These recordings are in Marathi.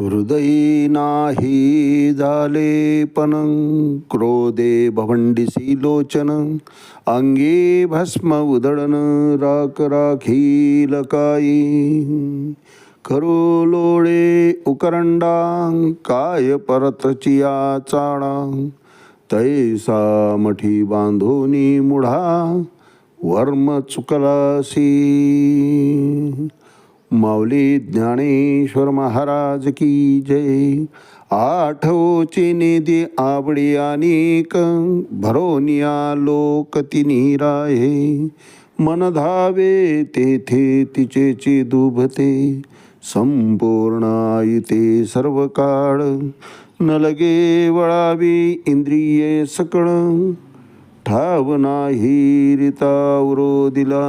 हृदयी नाही झाले पण क्रोधे भवंडिसी लोचन अंगी भस्म उधळण राख राखील काई. खरो लोळे उकरंडा काय परतचिया चाळा तैसा मठी बांधोनी मुढा वर्म चुकलासी. माऊली ज्ञानेश्वर महाराज की जय. आठवचे नेदे आवडी अनेक भरोनिया लोक तिनी राहे मन धावे तेथे तिचे चे दुभते संपूर्ण आयते सर्व काळ. न लगे वळावी इंद्रिये सकळ ठाव नाही रितावरो दिला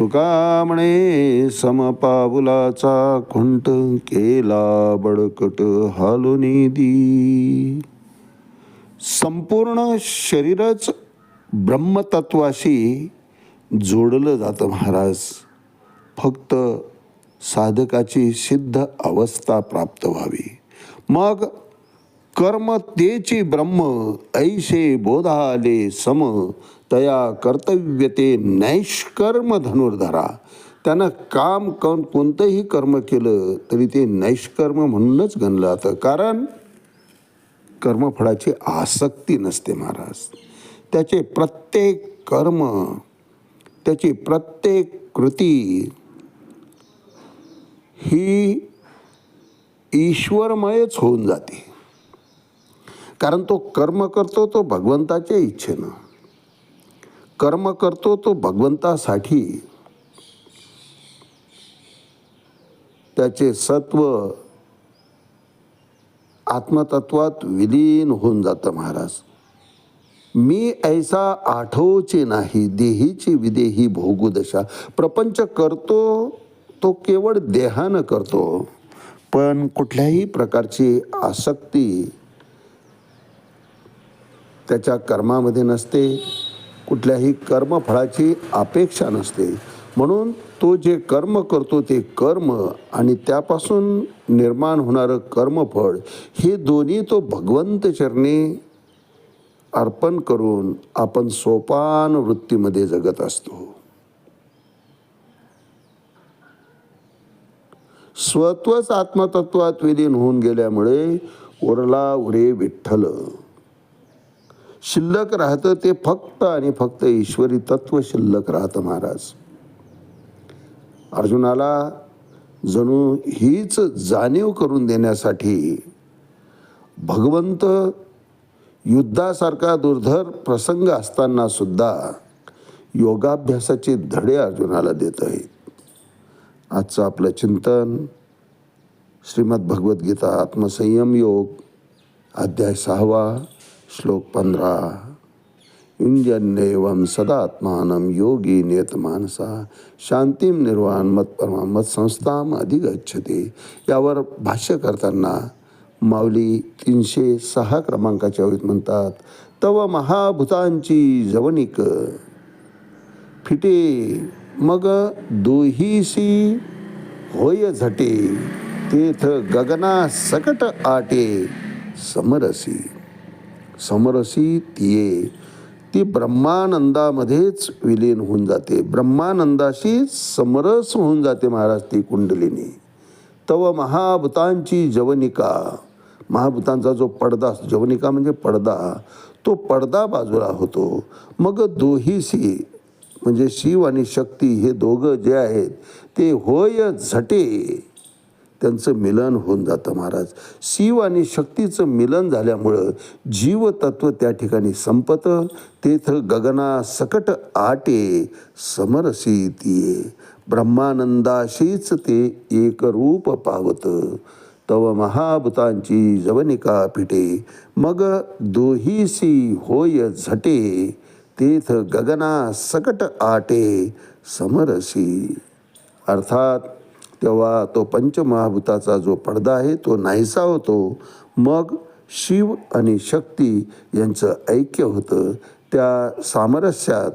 तुका म्हणे समपावलाचा खुंट केला बडकट हालुनी दी. संपूर्ण शरीरच ब्रह्मतत्वाशी जोडलं जातं महाराज. फक्त साधकाची सिद्ध अवस्था प्राप्त व्हावी. मग कर्म तेची ब्रह्म ऐशे बोधाले सम तया कर्तव्य ते नैष्कर्म धनुर्धरा. त्यानं काम कोण कोणतंही कर्म केलं तरी ते नैष्कर्म म्हणूनच गणलं जातं. कारण कर्मफळाची आसक्ती नसते महाराज. त्याचे प्रत्येक कर्म त्याची प्रत्येक कृती ही ईश्वरमयच होऊन जाते. कारण तो कर्म करतो तो भगवंताच्या इच्छेनं. कर्म करतो तो भगवंतासाठी. त्याचे सत्व आत्मतत्वात विलीन होऊन जातं महाराज. मी ऐसा आठवचे नाही देहीची विदेही भोगुदशा. प्रपंच करतो तो केवळ देहानं करतो. पण कुठल्याही प्रकारची आसक्ती त्याच्या कर्मामध्ये नसते. कुठल्याही कर्मफळाची अपेक्षा नसते. म्हणून तो जे कर्म करतो ते कर्म आणि त्यापासून निर्माण होणारं कर्मफळ हे दोन्ही तो भगवंत चरणी अर्पण करून आपण सोपान वृत्तीमध्ये जगत असतो. स्वत्वच आत्मतत्वात विलीन होऊन गेल्यामुळे उरला उरे विठ्ठल. शिल्लक राहतं ते फक्त आणि फक्त ईश्वरी तत्व शिल्लक राहतं महाराज. अर्जुनाला जणू हीच जाणीव करून देण्यासाठी भगवंत युद्धासारखा दुर्धर प्रसंग असताना सुद्धा योगाभ्यासाचे धडे अर्जुनाला देत आहेत. आजचं आपलं चिंतन श्रीमद भगवद्गीता आत्मसंयम योग अध्याय सहावा. श्लोक पंधरा. युंजन्यवम सदात्मानं योगी नियतमानसा शांतीम निर्वाण मत्परमा मत्संस्थाम अधिगच्छते. यावर भाष्य करताना माऊली तीनशे सहा क्रमांकाच्या ओळीत म्हणतात तव महाभूतांची जवनिक फिटे मग दोहीसी होय झटे. तेथ गगना सकट आटे समरसी. समरसी तिये. ती ब्रह्मानंदामध्येच विलीन होऊन जाते. ब्रह्मानंदाशी समरस होऊन जाते महाराज ती कुंडलिनी. तव महाभूतांची जवनिका. महाभूतांचा जो पडदा जवनिका म्हणजे पडदा तो पडदा बाजूला होतो. मग दोहीसी म्हणजे शिव आणि शक्ती हे दोघं जे आहेत ते होय झटे. त्यांचं मिलन होऊन जातं महाराज. शिव आणि शक्तीचं मिलन झाल्यामुळं जीवतत्व त्या ठिकाणी संपतं. तेथ गगना सकट आटे समरसी तिये ब्रह्मानंदाशीच ते एकरूप पावतं. तव महाभूतांची जवनिका पिटे मग दोहीसी होय झटे. तेथ गगना सकट आटे समरसी. अर्थात तेव्हा तो पंचमहाभूताचा जो पडदा आहे तो नाहीसा होतो. मग शिव आणि शक्ती यांचं ऐक्य होतं. त्या सामरस्यात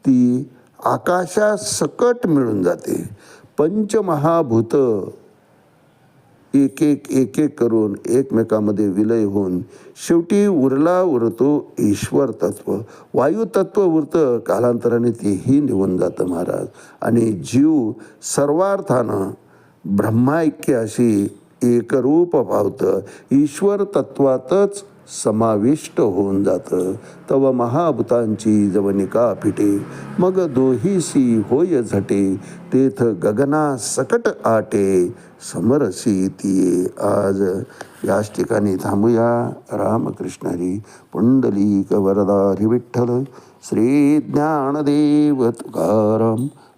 ती आकाशासकट मिळून जाते. पंचमहाभूत एक एक एक एक करून एकमेकामध्ये विलय होऊन शेवटी उरला उरतो ईश्वर तत्व. वायुतत्व उरतं कालांतराने तेही निघून जातं महाराज. आणि जीव सर्वार्थानं ब्रह्माऐक्य अशी एकरूप पावतं. ईश्वर तत्वातच समाविष्ट होऊन जातं. तव महाभूतांची जवनिका पिटे मग दोहीसी होय झटे. तेथ गगना सकट आटे. समरसी तिये आज. याच ठिकाणी थांबूया. रामकृष्णारी. पुंडलिक वरदारी विठ्ठल. श्री ज्ञानदेव तुकाराम.